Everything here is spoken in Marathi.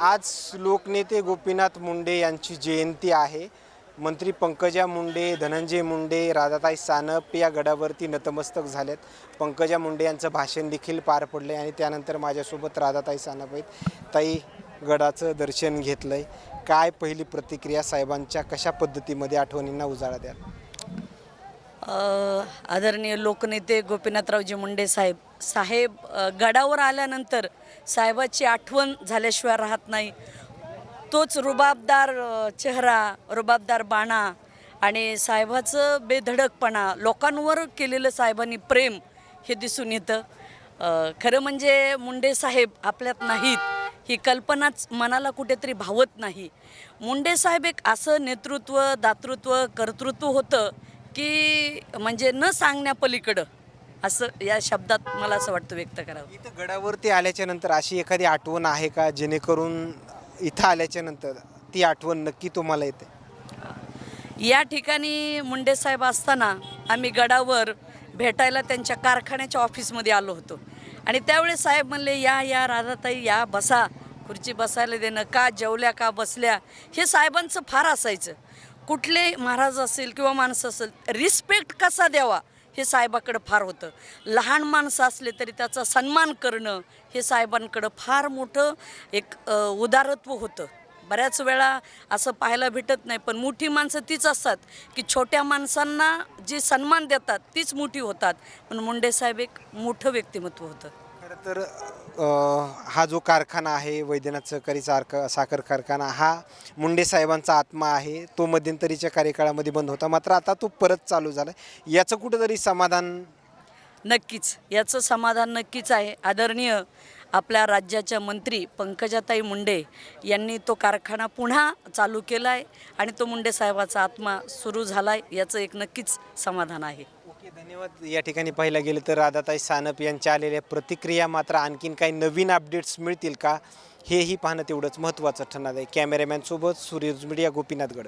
आज लोकनेते गोपीनाथ मुंडे यांची जयंती आहे. मंत्री पंकजा मुंडे धनंजय मुंडे राधाताई सानप या गडावरती नतमस्तक झालेत. पंकजा मुंडे यांचं भाषण देखील पार पडलं आणि त्यानंतर माझ्यासोबत राधाताई सानप आहेत. ताई गडाचं दर्शन घेतलं आहे काय पहिली प्रतिक्रिया? साहेबांच्या कशा पद्धतीमध्ये आठवणींना उजाळा द्याल? आदरणीय लोकनेते गोपीनाथरावजी मुंडे साहेब. साहेब गडावर आल्यानंतर साहेबाची आठवण झाल्याशिवाय राहत नाही. तोच रुबाबदार चेहरा रुबाबदार बाणा आणि साहेबाचं बेधडकपणा लोकांवर केलेलं साहेबांनी प्रेम हे दिसून येतं. खरं म्हणजे मुंडे साहेब आपल्यात नाहीत ही कल्पनाच मनाला कुठेतरी भावत नाही. मुंडे साहेब एक असं नेतृत्व दातृत्व कर्तृत्व होतं की म्हणजे न सांगण्यापलीकडं असं या शब्दात मला असं वाटतं व्यक्त करावं. इथं गडावरती आल्याच्यानंतर अशी एखादी आठवण आहे का? जेणेकरून इथं आल्याच्यानंतर ती आठवण नक्की तुम्हाला येते? या ठिकाणी मुंडे साहेब असताना आम्ही गडावर भेटायला त्यांच्या कारखान्याच्या ऑफिसमध्ये आलो होतो. आणि त्यावेळेस साहेब म्हणले या या राधाताई या बसा. खुर्ची बसायला देणं का? जेवल्या का? बसल्या. हे साहेबांचं फार असायचं. कुठले महाराज असेल किंवा माणसं असेल रिस्पेक्ट कसा द्यावा हे साहेबाकडं फार होतं. लहान माणसं असले तरी त्याचा सन्मान करणं हे साहेबांकडं फार मोठं एक उदारत्व होतं. बऱ्याच वेळा असं पाहायला भेटत नाही पण मोठी माणसं तीच असतात की छोट्या माणसांना जे सन्मान देतात तीच मोठी होतात. पण मुंडे साहेब एक मोठं व्यक्तिमत्व होतं. खरं तर हा जो कारखाना आहे वैद्यनाथ सहकारी साखर कारखाना हा मुंडे साहेबांचा आत्मा आहे. तो मध्यंतरीच्या कार्यकाळामध्ये बंद होता. मात्र आता तो परत चालू झाला याचं कुठंतरी समाधान? नक्कीच. याचं समाधान नक्कीच आहे. आदरणीय आपल्या राज्याच्या मंत्री पंकजाताई मुंडे यांनी तो कारखाना पुन्हा चालू केला आहे आणि तो मुंडे साहेबाचा आत्मा सुरू झाला आहे याचं एक नक्कीच समाधान आहे. धन्यवाद. या ठिकाणी पाहायला गेलं तर राधाताई सानप यांच्या आलेल्या प्रतिक्रिया मात्र आणखीन काही नवीन अपडेट्स मिळतील का? हेही पाहणं तेवढंच महत्त्वाचं ठरणार आहे. कॅमेरामॅनसोबत सूर्यज मीडिया गोपीनाथगड